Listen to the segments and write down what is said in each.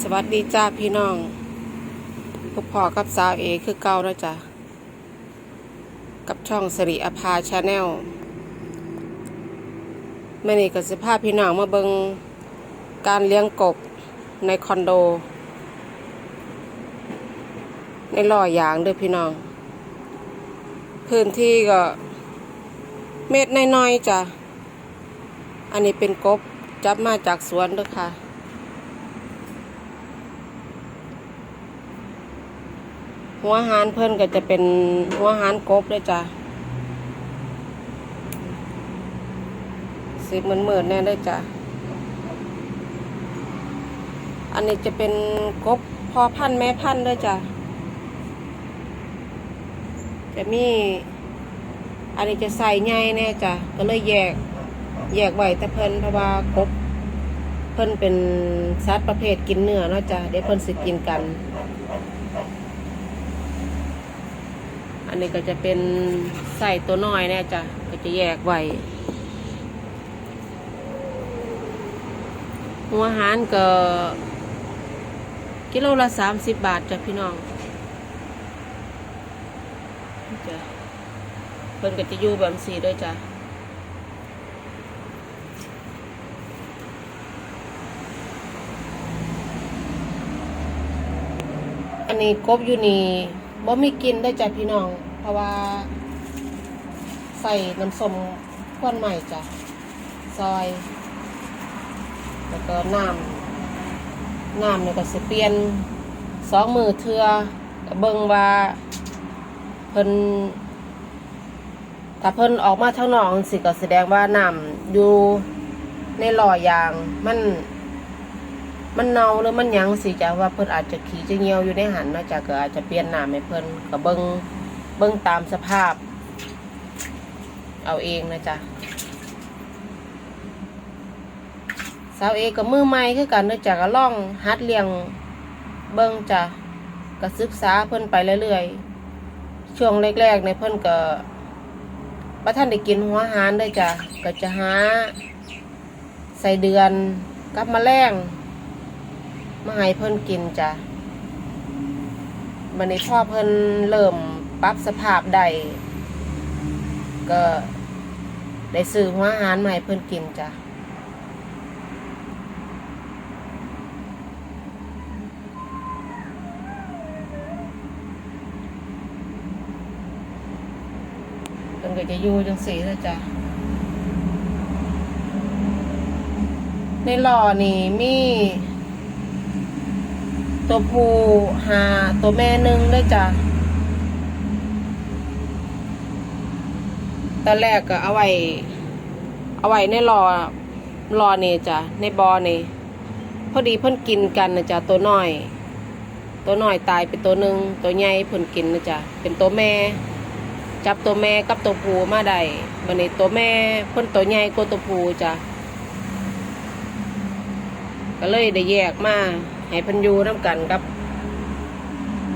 สวัสดีจ้าพี่น้องพบพอกับสาวเอคือเก่าแล้วจ้ะกับช่องสิริอภาชาแนลเมื่อนี้ก็สิพาพี่น้องมาเบิงการเลี้ยงกบในคอนโด ในล่อยางเด้อพี่น้อง พื้นที่ก็ เม็ดน้อยๆจ้ะอันนี้เป็นกบจับมาจากสวนเด้อค่ะ หัวหารเพิ่นก็จะเป็นหัวหารกบเลยจ้ะสีเหมือนเหมือนแน่เลยจ้ะอันนี้จะเป็นกบพ่อพันธุ์แม่พันธุ์ด้วยจ้ะจะมี อันนี้จะใส่ใหญ่แน่จ้ะก็เลยแยก แยกไว้แต่เพิ่นเพราะว่ากบเพิ่นเป็นสัตว์ประเภทกินเนื้อเนาะจ้ะเดี๋ยวเพิ่นสิกินกัน อันนี้ก็จะเป็นใส่ตัวน้อยเนี่ยจ้ะก็จะแยกไว้หัวอาหารก็กิโลละสามสิบบาทจ้ะพี่น้องจ้ะเพิ่นก็จะอยู่แบบสีด้วยจ้ะอันนี้กบอยู่นี่ บ่มีกินได้จ้ะพี่น้อง เพราะว่า ใส่น้ำส้มข้นใหม่จ้ะซอย แล้วก็น้ำน้ำเนี่ยก็สิเปลี่ยนสองมือเทือเบิ่งว่าเพิ่นถ้าเพิ่นออกมาทางนอกสิก็แสดงว่าน้ำอยู่ในหล่อยางมัน มันเน่าหรือมันยังสิจ้ะว่าเพิ่นอาจจะขี้จะเหี่ยวอยู่ในหันนะจ้ะก็อาจจะเปลี่ยนน้ำให้เพิ่นก็เบิ่งเบิ่งตามสภาพ เอาเองนะจ๊ะสาวเอกับมือใหม่คือกันเนะจ้ะก็ล่องหัดเลี้ยงเบิ่งจ้ะก็ศึกษาเพิ่นไปเรื่อยๆช่วงแรกๆในเพิ่นก็บ่ท่านได้กินหัวหารเด้จ้ะก็จะหาใส่เดือนกับแมลง มาให้เพิ่นกินจ้ะบันนี้พ่อเพิ่นเริ่มปรับสภาพได้ก็ได้ซื้อหัวอาหารมาให้เพิ่นกินจ้ะเพิ่นก็จะอยู่จังสีเลยจ้ะ ในหล่อนี่มี ตัวผู้หาตัวแม่หนึ่งด้วยจ้ะตอนแรกก็เอาไว้ เอาไว้ในรอรอนี่จ้ะในบอนี่พอดีเพิ่นกินกันนะจ้ะตัวน้อย ตัวน้อยตายไปตัวหนึ่งตัวใหญ่เพิ่นกินนะจ้ะเป็นตัวแม่ จับตัวแม่กับตัวผู้มาได้บันนี้ตัวแม่เพิ่นตัวใหญ่กว่าตัวผู้จ้ะก็เลยได้แยกมา ให้เพันอยูน้ำกันกับ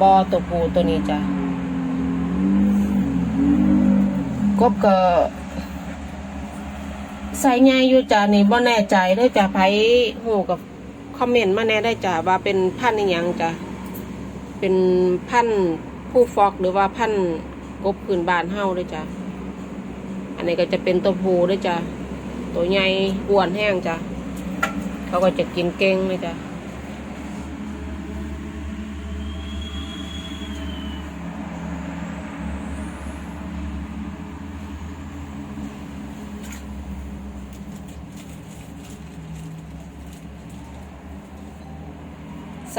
บอตัวปูตัวนี้จ้ะกบก็ใส่ไงอยู่จ้ะนี่บ่แน่ใจเด้จ้ะไผหูกับคอมเมนต์มาแน่ได้จ้ะว่าเป็นพันธุ์อิหยังจ้ะเป็นพันธุ์ผู้ฟอกหรือว่าพันธุ์กบพื้นบ้านเฮาด้อจ้ะอันนี้ก็จะเป็นตัวผูด้อจ้ะตัวใหญ่อ้วนแห้งจ้ะเขาก็จะกินเก่งเลยจ้ะ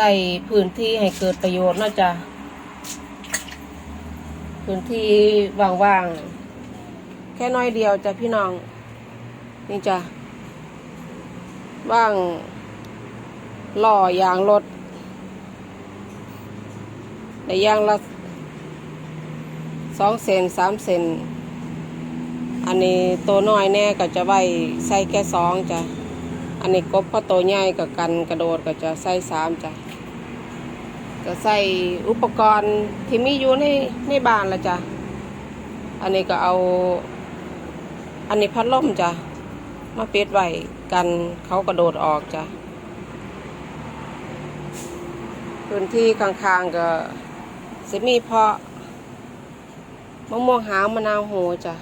ใส่พื้นที่ให้เกิดประโยชน์เนาะจ้ะพื้นที่ว่างๆ แค่น้อยเดียวจ้ะพี่น้อง นี่จ้ะว่างหล่อยางรถในยางละสองเซนสามเซนอันนี้ตัวน้อยแน่ก็จะไว้ใส่แค่สองจ้ะ อันนี้กบพอตัวใหญ่ก็กันกระโดดก็จะใส่สามจ้ะ ก็ใส่อุปกรณ์ที่มีอยู่ในในบ้านละจ้ะ อันนี้ก็เอา อันนี้พัดลมจ้ะ มาปิดไว้กันเขากระโดดออกจ้ะพื้นที่ข้างๆก็จะมีเพาะมะม่วงหาวมะนาวโหจ้ะ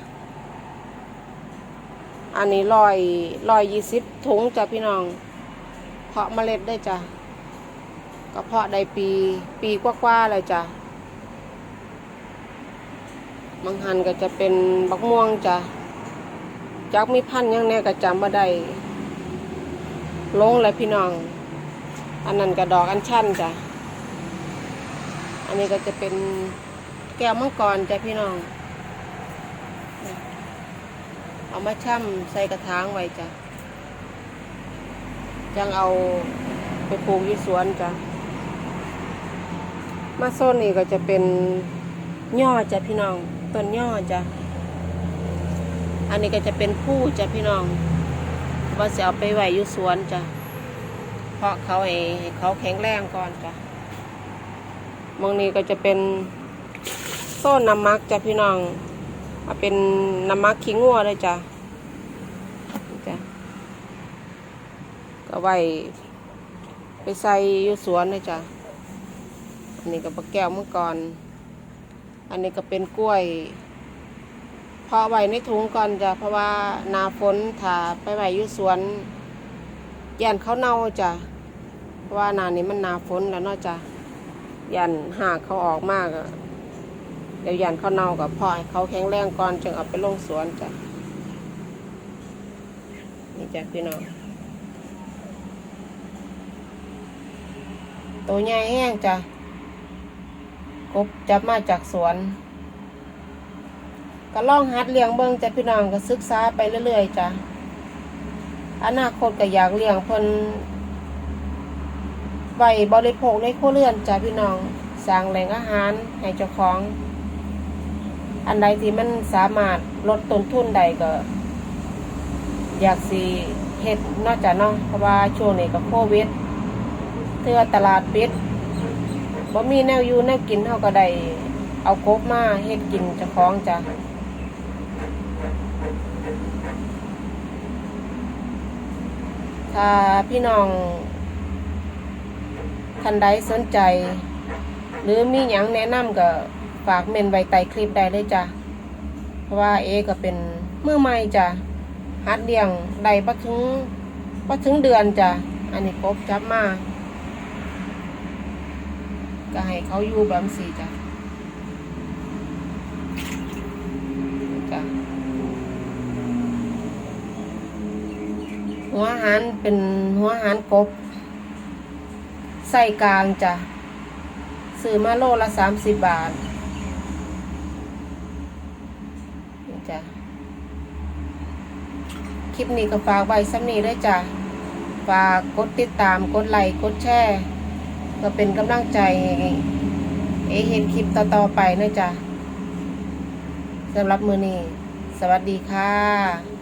อันนี้ร้อยร้อยยี่สิบถุงจ้ะพี่น้อง เพาะเมล็ดได้จ้ะ ก็เพาะได้ปี ปีกว่าๆเลยจ้ะบางหันก็จะเป็นบักม่วงจ้ะจักมีพันธุ์ยังแน่ก็จำบ่ได้ลงเลยพี่น้อง อันนั้นก็ดอกอัญชันจ้ะอันนี้ก็จะเป็นแก้วมังกรจ้ะพี่น้อง เอามาช่ำใส่กระถางไว้จ้ะจังเอาไปปลูกที่สวนจ้ะ มาโซนนี้ก็จะเป็นย่อจ้ะพี่น้องต้นย่อจ้ะอันนี้ก็จะเป็นผู้จ้ะพี่น้องว่าจะเอาไปไหว้อยู่สวนจ้ะเพราะเขาให้เขาแข็งแรงก่อนจ้ะมองนี้ก็จะเป็นโซนน้ำมักจ้ะพี่น้องเอาเป็นน้ำมักขี้งัวเลยจ้ะจ้ะก็ไว้ไปใส่อยู่สวนเลยจ้ะ อันนี้ก็ปลาแก้วเมื่อก่อน อันนี้ก็เป็นกล้วยเพาะไว้ในถุงก่อนจ้ะเพราะว่านาฝนถ้าไปไว้อยู่สวนยันเขาเน่าจ้ะเพราะว่านานี้มันนาฝนแล้วเนาะจ้ะยันหากเขาออกมากอะเดี๋ยวยันเขาเน่ากับเพาะเขาแข็งแรงก่อนจึงเอาไปลงสวนจ้ะนี่จ้ะพี่น้องตัวใหญ่แห้งจ้ะ กบจับมาจากสวน ก็ล่องหัดเลี้ยงเบิ้งจ้ะพี่น้องก็ศึกษาไปเรื่อยๆจ้ะอนาคตก็อยากเลี้ยงเพิ่นไว้บริโภคในครัวเรือนจ้ะพี่น้องสร้างแหล่งอาหารให้เจ้าของ อันใดที่มันสามารถลดต้นทุนใดก็ อยากสิเฮ็ดนอกจากนาะเพราะว่าช่วงนี้ก็โควิดเทื่อตลาดปิด บ่มีแนวอยู่แนวกินเฮาก็ได้เอากบมาเฮ็ดกินเจ้าของจ้ะถ้าพี่น้องท่านใดสนใจ หรือมีหยังแนะนำก็ฝากเมนไว้ใต้คลิปได้เลยจ้ะ เพราะว่าเอก็เป็นมือใหม่จ้ะหัดเลี้ยงได้ปะถึงปะถึงเดือนจ้ะ อันนี้กบจับมา ก็ให้เขาอยู่แบบสีจ้ะจ้ะหัวหารเป็นหัวหารกบใส่กลางจ้ะซื้อมาโลละสามสิบบาทจ้ะคลิปนี้ก็ฝากไว้ซ้ำนี้ด้วยจ้ะฝากกดติดตามกดไลค์กดแชร์ ก็เป็นกำลังใจให้เอเห็นคลิปต่อๆไปนะจ๊ะสำหรับมือนี้ สวัสดีค่ะ